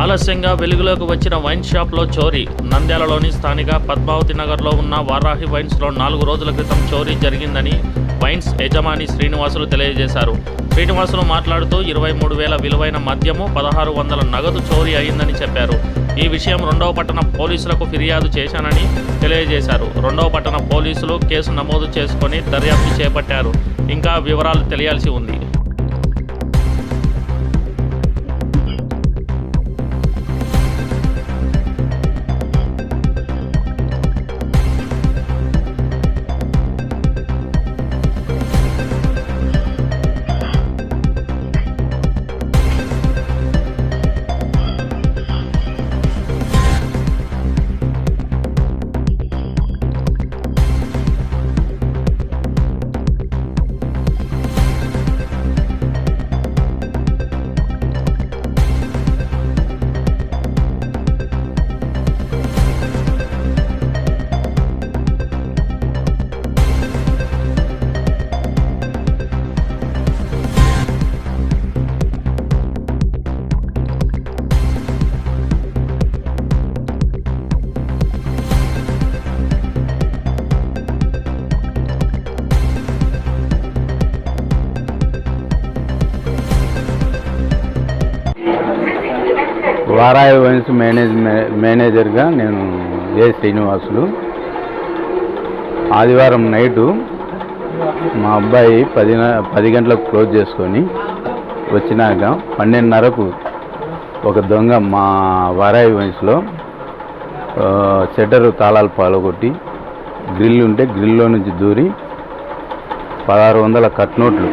ఆలస్యంగా వెలుగులోకి వచ్చిన వైన్ షాప్లో చోరీ. నంద్యాలలోని స్థానిక పద్మావతి నగర్లో ఉన్న వారాహి వైన్స్లో నాలుగు రోజుల క్రితం చోరీ జరిగిందని వైన్స్ యజమాని శ్రీనివాసులు తెలియజేశారు. శ్రీనివాసులు మాట్లాడుతూ ఇరవై మూడు వేల విలువైన మద్యము పదహారు వందల నగదు చోరీ అయిందని చెప్పారు. ఈ విషయం రెండవ పట్టణ పోలీసులకు ఫిర్యాదు చేశానని తెలియజేశారు. రెండవ పట్టణ పోలీసులు కేసు నమోదు చేసుకొని దర్యాప్తు చేపట్టారు. ఇంకా వివరాలు తెలియాల్సి ఉంది. వారాయి వైన్స్ మేనేజ్ మేనేజర్గా నేను ఏ శ్రీనివాసులు. ఆదివారం నైటు మా అబ్బాయి పది పది గంటలకు క్లోజ్ చేసుకొని వచ్చినాక పన్నెండున్నరకు ఒక దొంగ మా వారాయి వైన్స్లో షట్టరు తాళాలు పాలగొట్టి గ్రిల్ ఉంటే గ్రిల్లో నుంచి దూరి పదహారు వందల కట్ నోట్లు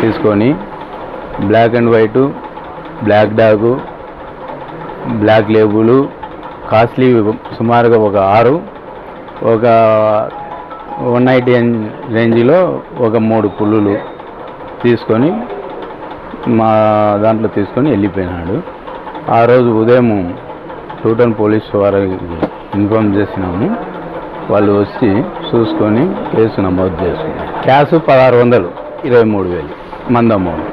తీసుకొని black and white black dog black label costly సుమారుగా ఒక ఆరు ఒక వన్ నైంటీ రేంజ్లో ఒక మూడు పుల్లులు తీసుకొని మా దాంట్లో తీసుకొని వెళ్ళిపోయినాడు. ఆ రోజు ఉదయం టూటన్ పోలీస్ వారికి ఇన్ఫామ్ చేసినాము. వాళ్ళు వచ్చి చూసుకొని కేసు నమోదు చేసుకున్నారు. క్యాష్ పదహారు వందలు ఇరవై మూడు వేలు మందమౌంట్